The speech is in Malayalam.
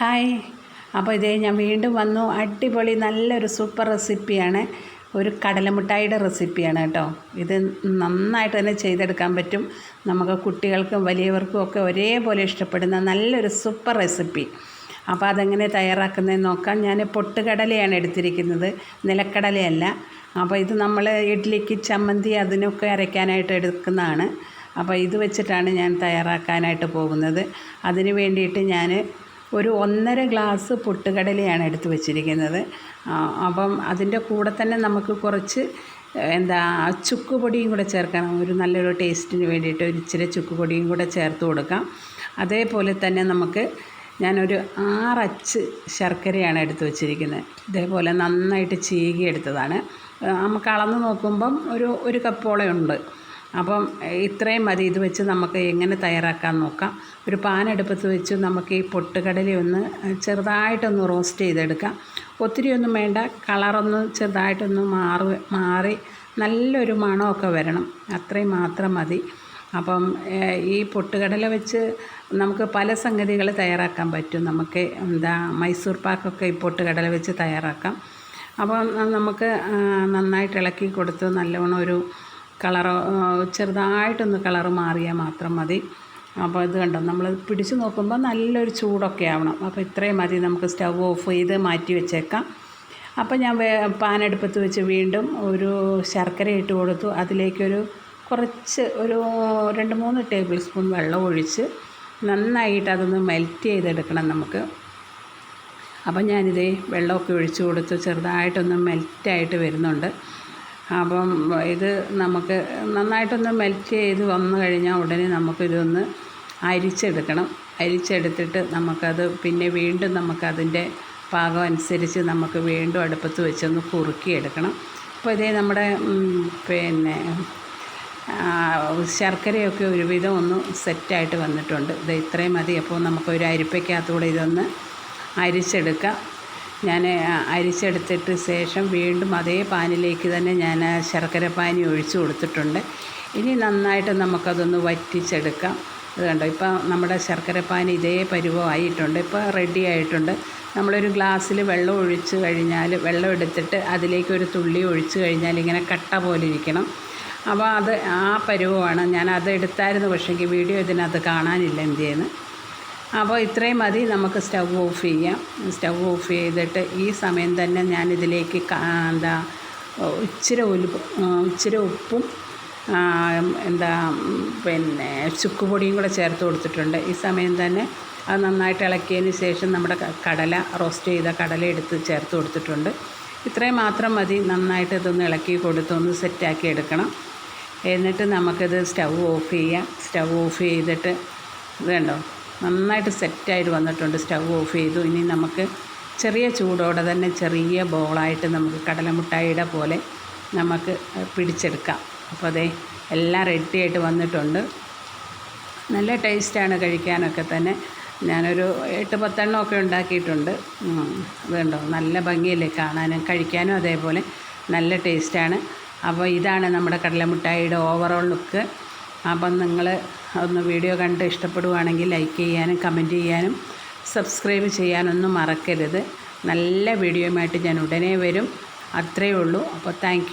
ഹായ് അപ്പോൾ ഇതേ ഞാൻ വീണ്ടും വന്നു. അടിപൊളി നല്ലൊരു സൂപ്പർ റെസിപ്പിയാണ് ഒരു കടലമിഠായിയുടെ റെസിപ്പിയാണ് കേട്ടോ. ഇത് നന്നായിട്ട് തന്നെ ചെയ്തെടുക്കാൻ പറ്റും. നമുക്ക് കുട്ടികൾക്കും വലിയവർക്കും ഒക്കെ ഒരേപോലെ ഇഷ്ടപ്പെടുന്ന നല്ലൊരു സൂപ്പർ റെസിപ്പി അപ്പോൾ അതെങ്ങനെ തയ്യാറാക്കുന്നതെന്ന് നോക്കാം. ഞാൻ പൊട്ടുകടലയാണ് എടുത്തിരിക്കുന്നത്. നിലക്കടലയല്ല. അപ്പോൾ ഇത് നമ്മൾ ഇഡ്ഡലിക്ക് ചമ്മന്തി അതിനൊക്കെ അരയ്ക്കാനായിട്ട് എടുക്കുന്നതാണ്. അപ്പോൾ ഇത് വെച്ചിട്ടാണ് ഞാൻ തയ്യാറാക്കാനായിട്ട് പോകുന്നത്. അതിന് വേണ്ടിയിട്ട് ഞാൻ ഒരു ഒന്നര ഗ്ലാസ് പൊട്ടുകടലയാണ് എടുത്ത് വെച്ചിരിക്കുന്നത്. അപ്പം അതിന്റെ കൂടെ തന്നെ നമുക്ക് കുറച്ച് എന്താ ചുക്ക് പൊടിയും കൂടെ ചേർക്കണം. ഒരു നല്ലൊരു ടേസ്റ്റിന് വേണ്ടിയിട്ട് ഒരു ഇച്ചിരി ചുക്ക് പൊടിയും കൂടെ ചേർത്ത് കൊടുക്കാം. അതേപോലെ തന്നെ നമുക്ക് ഞാനൊരു ആറച്ച് ശർക്കരയാണ് എടുത്തു വെച്ചിരിക്കുന്നത്. ഇതേപോലെ നന്നായിട്ട് ചീകി എടുത്തതാണ് നമുക്ക് അളന്ന് നോക്കുമ്പം ഒരു ഒരു കപ്പോളം ഉണ്ട്. അപ്പം ഇത്രയും മതി. ഇത് വെച്ച് നമുക്ക് എങ്ങനെ തയ്യാറാക്കാൻ നോക്കാം. ഒരു പാൻ അടുപ്പത്ത് വെച്ച് നമുക്ക് ഈ പൊട്ടുകടല ഒന്ന് ചെറുതായിട്ടൊന്ന് റോസ്റ്റ് ചെയ്തെടുക്കാം. ഒത്തിരി ഒന്നും വേണ്ട. കളറൊന്ന് ചെറുതായിട്ടൊന്ന് മാറി മാറി നല്ലൊരു മണമൊക്കെ വരണം. അത്രയും മാത്രം മതി. അപ്പം ഈ പൊട്ടുകടല വെച്ച് നമുക്ക് പല സംഗതികൾ തയ്യാറാക്കാൻ പറ്റും. നമുക്ക് എന്താ മൈസൂർ പാക്കൊക്കെ ഈ പൊട്ടുകടല വെച്ച് തയ്യാറാക്കാം. അപ്പം നമുക്ക് നന്നായിട്ട് ഇളക്കി കൊടുത്ത് നല്ലവണ്ണം ഒരു കളറ് ചെറുതായിട്ടൊന്ന് കളറ് മാറിയാൽ മാത്രം മതി. അപ്പോൾ ഇത് കണ്ടോ നമ്മൾ പിടിച്ച് നോക്കുമ്പോൾ നല്ലൊരു ചൂടൊക്കെ ആവണം. അപ്പോൾ ഇത്രയും മതി നമുക്ക് സ്റ്റവ് ഓഫ് ചെയ്ത് മാറ്റി വെച്ചേക്കാം. അപ്പോൾ ഞാൻ പാൻ അടുപ്പത്ത് വെച്ച് വീണ്ടും ഒരു ശർക്കര ഇട്ട് കൊടുത്തു. അതിലേക്കൊരു കുറച്ച് ഒരു രണ്ട് മൂന്ന് ടേബിൾ സ്പൂൺ വെള്ളം ഒഴിച്ച് നന്നായിട്ട് അതൊന്ന് മെൽറ്റ് ചെയ്തെടുക്കണം നമുക്ക്. അപ്പം ഞാനിതേ വെള്ളമൊക്കെ ഒഴിച്ച് കൊടുത്ത് ചെറുതായിട്ടൊന്ന് മെൽറ്റായിട്ട് വരുന്നുണ്ട്. അപ്പം ഇത് നമുക്ക് നന്നായിട്ടൊന്ന് മെൽറ്റ് ചെയ്ത് വന്നു കഴിഞ്ഞാൽ ഉടനെ നമുക്കിതൊന്ന് അരിച്ചെടുക്കണം. അരിച്ചെടുത്തിട്ട് നമുക്കത് പിന്നെ വീണ്ടും നമുക്കതിന്റെ പാകം അനുസരിച്ച് നമുക്ക് വീണ്ടും അടുപ്പത്ത് വെച്ചൊന്ന് കുറുക്കിയെടുക്കണം. അപ്പോൾ ഇതേ നമ്മുടെ പിന്നെ ശർക്കരയൊക്കെ ഒരുവിധം ഒന്ന് സെറ്റായിട്ട് വന്നിട്ടുണ്ട്. ഇത് ഇത്രയും മതി. അപ്പോൾ നമുക്ക് ഒരു ഇതൊന്ന് അരിച്ചെടുക്കാം. ഞാൻ അരിച്ചെടുത്തിട്ട് ശേഷം വീണ്ടും അതേ പാനിലേക്ക് തന്നെ ഞാൻ ശർക്കര പാനി ഒഴിച്ചു കൊടുത്തിട്ടുണ്ട്. ഇനി നന്നായിട്ട് നമുക്കതൊന്ന് വറ്റിച്ചെടുക്കാം. ഇത് കണ്ടോ? ഇപ്പോൾ നമ്മുടെ ശർക്കര പാനി ഇതേ പരുവമായിട്ടുണ്ട്. ഇപ്പോൾ റെഡി ആയിട്ടുണ്ട്. നമ്മളൊരു ഗ്ലാസ്സിൽ വെള്ളം ഒഴിച്ച് കഴിഞ്ഞാൽ വെള്ളം എടുത്തിട്ട് അതിലേക്ക് ഒരു തുള്ളി ഒഴിച്ച് കഴിഞ്ഞാൽ ഇങ്ങനെ കട്ട പോലെ ഇരിക്കണം. അപ്പോൾ അത് ആ പരുവമാണ്. ഞാൻ അത് എടുത്തായിരുന്നു പക്ഷേ വീഡിയോ ഇതിനകത്ത് കാണാനില്ല എന്ത് ചെയ്യുന്നു അപ്പോൾ ഇത്രയും മതി നമുക്ക് സ്റ്റൗ ഓഫ് ചെയ്യാം. സ്റ്റൗ ഓഫ് ചെയ്തിട്ട് ഈ സമയം തന്നെ ഞാനിതിലേക്ക് എന്താ ഇച്ചിരി ഉലുപ്പ് ഇച്ചിരി ഉപ്പും എന്താ പിന്നെ ചുക്കുപൊടിയും കൂടെ ചേർത്ത് കൊടുത്തിട്ടുണ്ട്. ഈ സമയം തന്നെ അത് നന്നായിട്ട് ഇളക്കിയതിന് ശേഷം നമ്മുടെ കടല റോസ്റ്റ് ചെയ്ത കടല എടുത്ത് ചേർത്ത് കൊടുത്തിട്ടുണ്ട്. ഇത്രയും മാത്രം മതി നന്നായിട്ട് ഇതൊന്ന് ഇളക്കി കൊടുത്തൊന്ന് സെറ്റാക്കി എടുക്കണം. എന്നിട്ട് നമുക്കിത് സ്റ്റൗ ഓഫ് ചെയ്യാം. സ്റ്റൗ ഓഫ് ചെയ്തിട്ട് ഇത് കണ്ടോ? നന്നായിട്ട് സെറ്റായിട്ട് വന്നിട്ടുണ്ട്. സ്റ്റൗ ഓഫ് ചെയ്തു. ഇനി നമുക്ക് ചെറിയ ചൂടോടെ തന്നെ ചെറിയ ബോളായിട്ട് നമുക്ക് കടലമുട്ടായിയുടെ പോലെ നമുക്ക് പിടിച്ചെടുക്കാം. അപ്പോൾ അതെ എല്ലാം റെഡിയായിട്ട് വന്നിട്ടുണ്ട്. നല്ല ടേസ്റ്റാണ് കഴിക്കാനൊക്കെ തന്നെ. ഞാനൊരു എട്ട് പത്തെണ്ണമൊക്കെ ഉണ്ടാക്കിയിട്ടുണ്ട്. അതുണ്ടോ? നല്ല ഭംഗിയല്ലേ കാണാനും കഴിക്കാനും അതേപോലെ നല്ല ടേസ്റ്റാണ്. അപ്പോൾ ഇതാണ് നമ്മുടെ കടലമുട്ടായിയുടെ ഓവറോൾ ലുക്ക് അപ്പം നിങ്ങൾ ഒന്ന് വീഡിയോ കണ്ട് ഇഷ്ടപ്പെടുവാണെങ്കിൽ ലൈക്ക് ചെയ്യാനും കമന്റ് ചെയ്യാനും സബ്സ്ക്രൈബ് ചെയ്യാനൊന്നും മറക്കരുത്. നല്ല വീഡിയോയുമായിട്ട് ഞാൻ ഉടനെ വരും. അത്രയേ ഉള്ളൂ. അപ്പോൾ താങ്ക്